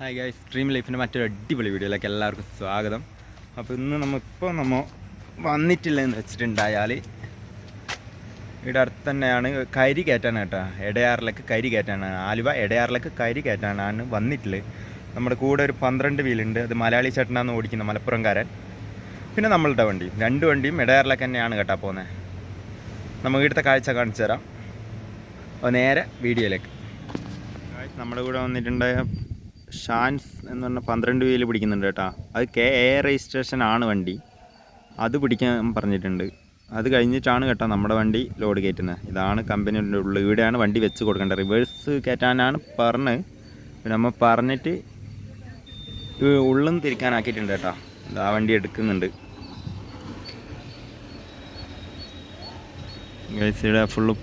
Hi guys stream ലൈഫിന്റെ മറ്റൊരു അടിപൊളി വീഡിയോയിലേക്ക് എല്ലാവർക്കും സ്വാഗതം. അപ്പോൾ ഇന്ന് നമ്മളിപ്പോൾ നമ്മൾ വന്നിട്ടില്ല എന്ന് വെച്ചിട്ടുണ്ടായാൽ ഇവിടെ അടുത്ത് തന്നെയാണ് കരി കയറ്റാണ് കേട്ടോ. എടയാറിലേക്ക് കരി കയറ്റാനാണ്. ആലുവ എടയാറിലേക്ക് കരി കയറ്റാനാണ് വന്നിട്ടുള്ളത് നമ്മുടെ കൂടെ ഒരു പന്ത്രണ്ട് വീലുണ്ട്. അത് മലയാളി ചേട്ടനാന്ന് ഓടിക്കുന്ന മലപ്പുറംകാരൻ. പിന്നെ നമ്മളുടെ വണ്ടി. രണ്ട് വണ്ടിയും എടയാറിലേക്ക് തന്നെയാണ് കേട്ടോ പോകുന്നത് നമുക്ക് ഇവിടുത്തെ കാഴ്ച കാണിച്ചു തരാം നേരെ വീഡിയോയിലേക്ക്. നമ്മുടെ കൂടെ വന്നിട്ടുണ്ടായ ഷാൻസ് എന്ന് പറഞ്ഞ പന്ത്രണ്ട് വീൽ പിടിക്കുന്നുണ്ട് കേട്ടോ. അത് കെ എ രജിസ്ട്രേഷൻ ആണ് വണ്ടി. അത് പിടിക്കാൻ പറഞ്ഞിട്ടുണ്ട്. അത് കഴിഞ്ഞിട്ടാണ് കേട്ടോ നമ്മുടെ വണ്ടി ലോഡ് കയറ്റുന്നത് ഇതാണ് കമ്പനിയുടെ ഉള്ളിൽ ഇവിടെയാണ് വണ്ടി വെച്ച് കൊടുക്കേണ്ടത്. റിവേഴ്സ് കയറ്റാനാണ് പറഞ്ഞ്. നമ്മൾ പറഞ്ഞിട്ട് ഉള്ളും തിരിക്കാനാക്കിയിട്ടുണ്ട് കേട്ടോ. ആ വണ്ടി എടുക്കുന്നുണ്ട്. ഗൈസ് ഇവിടെ ഫുള്ള്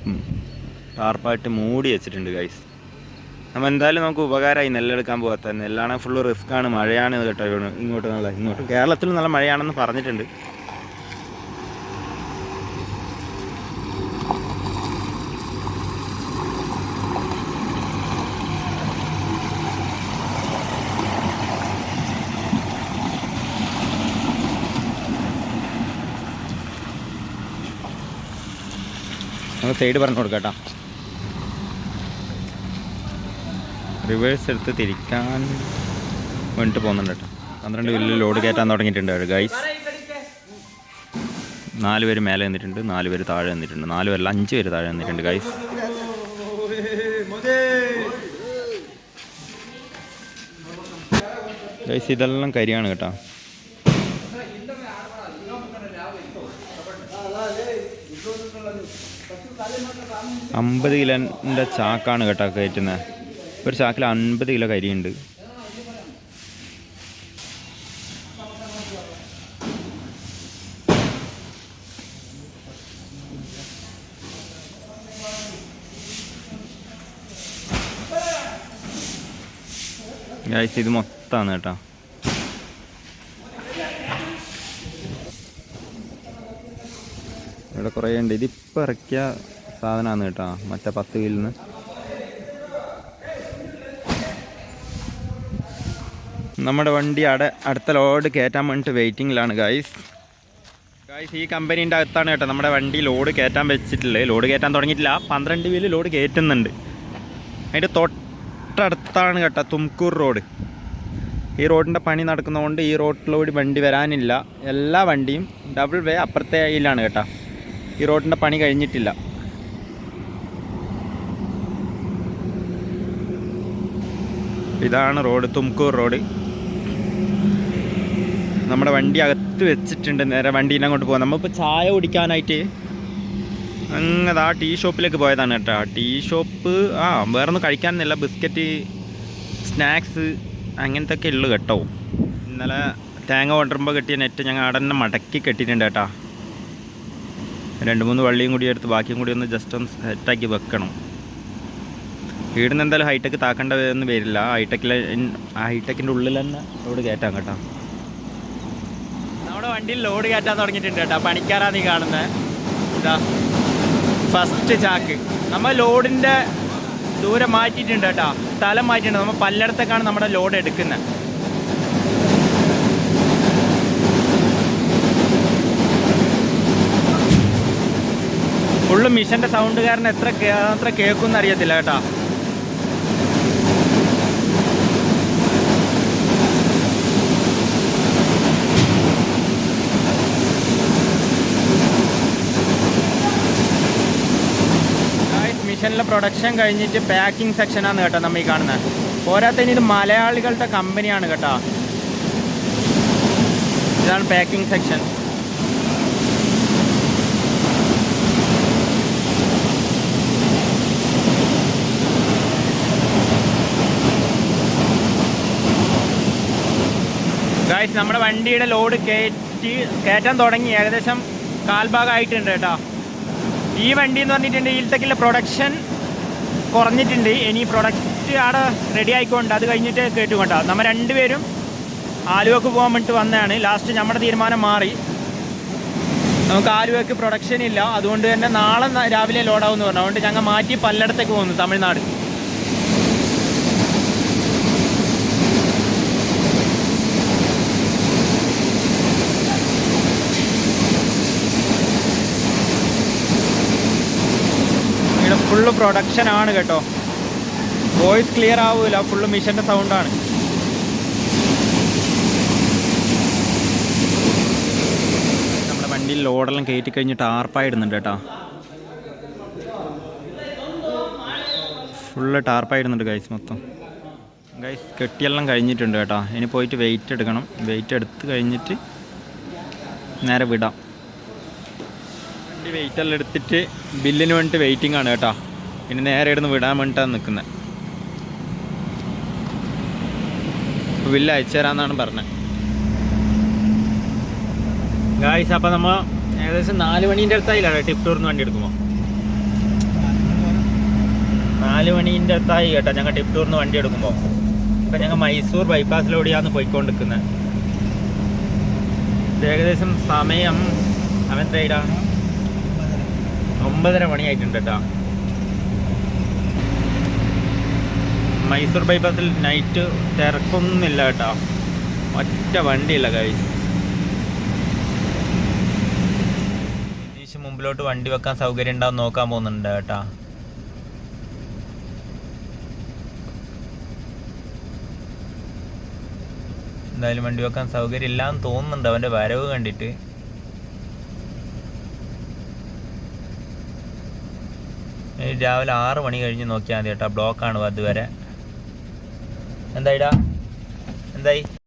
ടാർപ്പായിട്ട് മൂടി വെച്ചിട്ടുണ്ട് ഗൈസ് നമ്മൾ എന്തായാലും നമുക്ക് ഉപകാരമായി നെല്ലെടുക്കാൻ പോകാത്ത നെല്ലാണ് ഫുള്ള് റിസ്ക് ആണ് മഴയാണ് കേട്ടോ ഇങ്ങോട്ട് നല്ല ഇങ്ങോട്ട്. കേരളത്തിൽ നല്ല മഴയാണെന്ന് പറഞ്ഞിട്ടുണ്ട്. സൈഡ് പറഞ്ഞു കൊടുക്കാം കേട്ടോ. റിവേഴ്സ് എടുത്ത് തിരിക്കാൻ വേണ്ടിട്ട് പോകുന്നുണ്ട് കേട്ടോ. പന്ത്രണ്ട് വില്ല് ലോഡ് കയറ്റാൻ തുടങ്ങിയിട്ടുണ്ട് ഗൈസ് നാല് പേര് മേലെ നിന്നിട്ടുണ്ട് നാല് പേര് താഴെ നിന്നിട്ടുണ്ട് നാല് പേരല്ല അഞ്ച് പേര് താഴെ നിന്നിട്ടുണ്ട് ഗൈസ് ഗൈസ് ഇതെല്ലാം കരിയാണ് കേട്ടോ. അമ്പത് കിലോന്റെ ചാക്കാണ് കേട്ടോ കയറ്റുന്നത് ഒരു ചാക്കിൽ അൻപത് കിലോ കരിയുണ്ട്. ഇത് മൊത്തമാണ് കേട്ടോ. ഇവിടെ കുറേ ഉണ്ട് ഇതിപ്പോൾ ഇറക്കിയ സാധനമാണ് കേട്ടോ. മറ്റേ പത്ത് കിലിൽ നമ്മുടെ വണ്ടി അട അടുത്ത ലോഡ് കയറ്റാൻ വേണ്ടിയിട്ട് വെയിറ്റിങ്ങിലാണ് ഗായ്സ് ഗായ്സ് ഈ കമ്പനീന്റെ അകത്താണ് കേട്ടോ നമ്മുടെ വണ്ടി ലോഡ് കയറ്റാൻ വെച്ചിട്ടുള്ളത്. ലോഡ് കയറ്റാൻ തുടങ്ങിയിട്ടില്ല. പന്ത്രണ്ട് വീൽ ലോഡ് കയറ്റുന്നുണ്ട്. അതിന്റെ തൊട്ടടുത്താണ് കേട്ടോ തുംകൂർ റോഡ് ഈ റോഡിന്റെ പണി നടക്കുന്നതുകൊണ്ട് ഈ റോഡിലൂടെ വണ്ടി വരാനില്ല. എല്ലാ വണ്ടിയും ഡബിൾ വേ അപ്പുറത്തെ ഇതിലാണ് കേട്ടോ. ഈ റോഡിന്റെ പണി കഴിഞ്ഞിട്ടില്ല. ഇതാണ് റോഡ് തുംകൂർ റോഡ് നമ്മുടെ വണ്ടി അകത്ത് വെച്ചിട്ടുണ്ട്. നേരെ വണ്ടിയിൽ അങ്ങോട്ട് പോകാം നമ്മളിപ്പോൾ ചായ കുടിക്കാനായിട്ട് അങ്ങനെ ആ ടീ ഷോപ്പിലേക്ക് പോയതാണ് കേട്ടോ. ടീ ഷോപ്പ് ആ വേറെ ഒന്നും കഴിക്കാനൊന്നുമില്ല. ബിസ്ക്കറ്റ് സ്നാക്സ് അങ്ങനത്തെ ഒക്കെ ഉള്ളു കേട്ടോ. ഇന്നലെ തേങ്ങ കൊണ്ടുമ്പോൾ കെട്ടിയ നെറ്റ് ഞങ്ങൾ അവിടെ തന്നെ മടക്കി കെട്ടിയിട്ടുണ്ട് കേട്ടോ. രണ്ട് മൂന്ന് വള്ളിയും കൂടി എടുത്ത് ബാക്കിയും കൂടി ഒന്ന് ജസ്റ്റ് ഒന്ന് സെറ്റാക്കി വെക്കണം. വീടിന് എന്തായാലും ഹൈടെക് താക്കേണ്ടതെന്ന് പേരില്ല ഹൈടെക്കിലെ ഹൈടെക്കിന്റെ ഉള്ളിൽ തന്നെ ലോഡ് കയറ്റാം കേട്ടോ. നമ്മുടെ വണ്ടിയിൽ ലോഡ് കയറ്റാൻ തുടങ്ങിയിട്ടുണ്ട് കേട്ടോ. പണിക്കാരാണ് നീ കാണുന്നത് ഫസ്റ്റ് ചാക്ക്. നമ്മൾ ലോഡിന്റെ ദൂരം മാറ്റിയിട്ടുണ്ട് കേട്ടോ. സ്ഥലം മാറ്റിയിട്ടുണ്ട്. നമ്മൾ പലയിടത്തേക്കാണ് നമ്മുടെ ലോഡ് എടുക്കുന്നത് ഫുള്ള് മിഷന്റെ സൗണ്ട് കാരണം എത്ര എത്ര കേൾക്കുമെന്ന് അറിയത്തില്ല കേട്ടോ. പ്രൊഡക്ഷൻ കഴിഞ്ഞിട്ട് പാക്കിംഗ് സെക്ഷനാണ് കേട്ടോ നമ്മൾ ഈ കാണുന്നത് പോരാത്തതിന് ഇത് മലയാളികളുടെ കമ്പനിയാണ് കേട്ടോ. ഇതാണ് പാക്കിംഗ് സെക്ഷൻ ഗായ്സ് നമ്മുടെ വണ്ടിയുടെ ലോഡ് കയറ്റി കയറ്റാൻ തുടങ്ങി. ഏകദേശം കാൽഭാഗമായിട്ടുണ്ട് കേട്ടോ. ഈ വണ്ടി എന്ന് പറഞ്ഞിട്ടുണ്ടെങ്കിൽ ഈൽത്തക്കിലെ പ്രൊഡക്ഷൻ കുറഞ്ഞിട്ടുണ്ട്. ഇനി പ്രൊഡക്റ്റ് അവിടെ റെഡി ആയിക്കൊണ്ട് അത് കഴിഞ്ഞിട്ട് കേട്ടു കേട്ടോ നമ്മൾ രണ്ടുപേരും ആലുവക്ക് പോകാൻ വേണ്ടിയിട്ട് വന്നതാണ്. ലാസ്റ്റ് നമ്മുടെ തീരുമാനം മാറി. നമുക്ക് ആലുവക്ക് പ്രൊഡക്ഷൻ ഇല്ല. അതുകൊണ്ട് തന്നെ നാളെ രാവിലെ ലോഡാവും എന്ന് പറഞ്ഞു. അതുകൊണ്ട് ഞങ്ങൾ മാറ്റി പല്ലടത്തേക്ക് പോകുന്നു തമിഴ്നാട്. ഫുള്ള് പ്രൊഡക്ഷൻ ആണ് കേട്ടോ. വോയിസ് ക്ലിയർ ആവൂല ഫുള്ള് മിഷന്റെ സൗണ്ടാണ് നമ്മുടെ വണ്ടിയിൽ ലോഡെല്ലാം കയറ്റി കഴിഞ്ഞിട്ട് ആർപ്പായിടുന്നുണ്ട് കേട്ടോ. ഫുള്ള് ടാർപ്പായിടുന്നുണ്ട് ഗൈസ് മൊത്തം. ഗൈസ് കെട്ടിയെല്ലാം കഴിഞ്ഞിട്ടുണ്ട് കേട്ടോ. ഇനി പോയിട്ട് വെയിറ്റ് എടുക്കണം. വെയിറ്റ് എടുത്ത് കഴിഞ്ഞിട്ട് നേരെ വിടാം. വണ്ടി വെയിറ്റ് എല്ലാം എടുത്തിട്ട് ബില്ലിന് വേണ്ടിയിട്ട് വെയിറ്റിംഗ് ആണ് കേട്ടോ. ഇനി നേരെ ഇടുന്ന് വിടാൻ വേണ്ടിയിട്ടാണ് നിൽക്കുന്നത് വില്ല അയച്ചു തരാമെന്നാണ് പറഞ്ഞത് ഗായ്സ് അപ്പം നമ്മൾ ഏകദേശം നാല് മണീന്റെ അടുത്തായില്ല? ടിപ്പ് ടൂറിന് വണ്ടി എടുക്കുമ്പോൾ നാല് മണീന്റെ അടുത്തായി കേട്ടോ ഞങ്ങൾ ടിപ്പ് ടൂറിന് വണ്ടി എടുക്കുമ്പോൾ ഇപ്പം ഞങ്ങൾ മൈസൂർ ബൈപ്പാസിലൂടെയാണ് പോയിക്കൊണ്ടിരിക്കുന്നത് ഏകദേശം സമയം അവൻ എത്രയിടാണ് ഒമ്പതര മണിയായിട്ടുണ്ട് കേട്ടോ. മൈസൂർ ബൈപ്പാസിൽ നൈറ്റ് തിരക്കൊന്നുമില്ല കേട്ടോ. ഒറ്റ വണ്ടിയില്ല കഴിച്ച് മുമ്പിലോട്ട് വണ്ടി വെക്കാൻ സൗകര്യം ഉണ്ടാവും നോക്കാൻ പോകുന്നുണ്ട് കേട്ടാ. എന്തായാലും വണ്ടി വെക്കാൻ സൗകര്യം ഇല്ലാന്ന് തോന്നുന്നുണ്ട് അവന്റെ വരവ് കണ്ടിട്ട്. രാവിലെ ആറ് മണി കഴിഞ്ഞ് നോക്കിയാൽ മതി കേട്ടോ ബ്ലോക്കാണ് അതുവരെ. എന്തായിടാ? എന്തായി?